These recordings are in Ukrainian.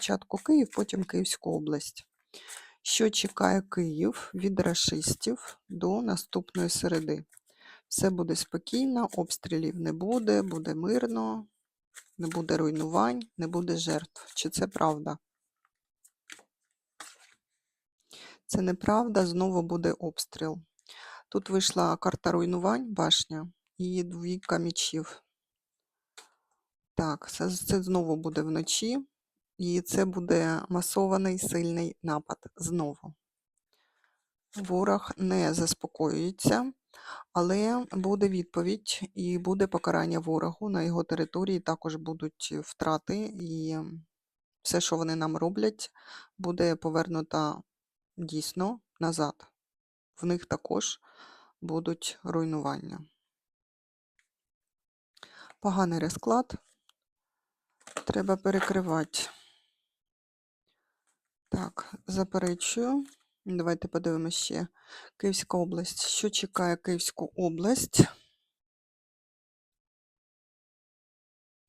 Спочатку Київ, потім Київську область. Що чекає Київ від рашистів до наступної середи? Все буде спокійно, обстрілів не буде, буде мирно, не буде руйнувань, не буде жертв. Чи це правда? Це неправда, знову буде обстріл. Тут вийшла карта руйнувань, башня і двійка мічів. Так, це, це знову буде вночі, і це буде масований сильний напад знову. Ворог не заспокоюється, але буде відповідь і буде покарання ворогу. На його території також будуть втрати, і все, що вони нам роблять, буде повернуто дійсно назад. В них також будуть руйнування. Поганий розклад. Треба перекривати. Так, заперечую. Давайте подивимося ще. Київська область. Що чекає Київську область?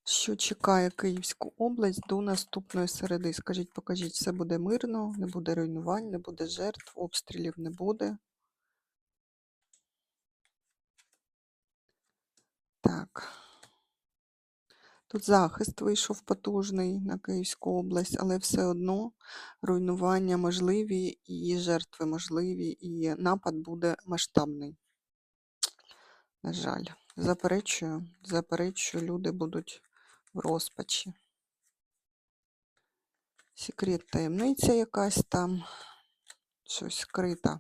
Що чекає Київську область до наступної середи? Скажіть, покажіть, все буде мирно, не буде руйнувань, не буде жертв, обстрілів не буде. Так. Тут захист вийшов потужний на Київську область, але все одно руйнування можливі і жертви можливі, і напад буде масштабний. На жаль, заперечую, заперечую, люди будуть в розпачі. Секрет таємниця якась там, щось скрита.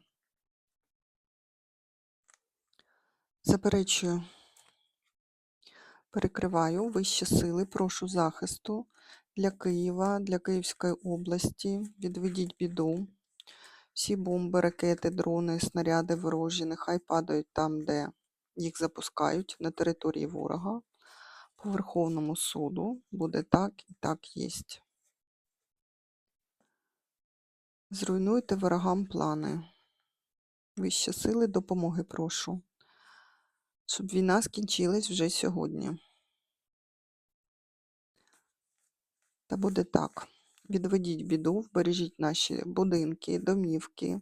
Заперечую. Перекриваю вищі сили, прошу захисту для Києва, для Київської області. Відведіть біду. Всі бомби, ракети, дрони, снаряди ворожі, нехай падають там, де їх запускають, на території ворога. По Верховному суду буде так і так єсть. Зруйнуйте ворогам плани. Вищі сили допомоги прошу щоб війна скінчилась вже сьогодні. Та буде так. Відведіть біду, вбережіть наші будинки, домівки,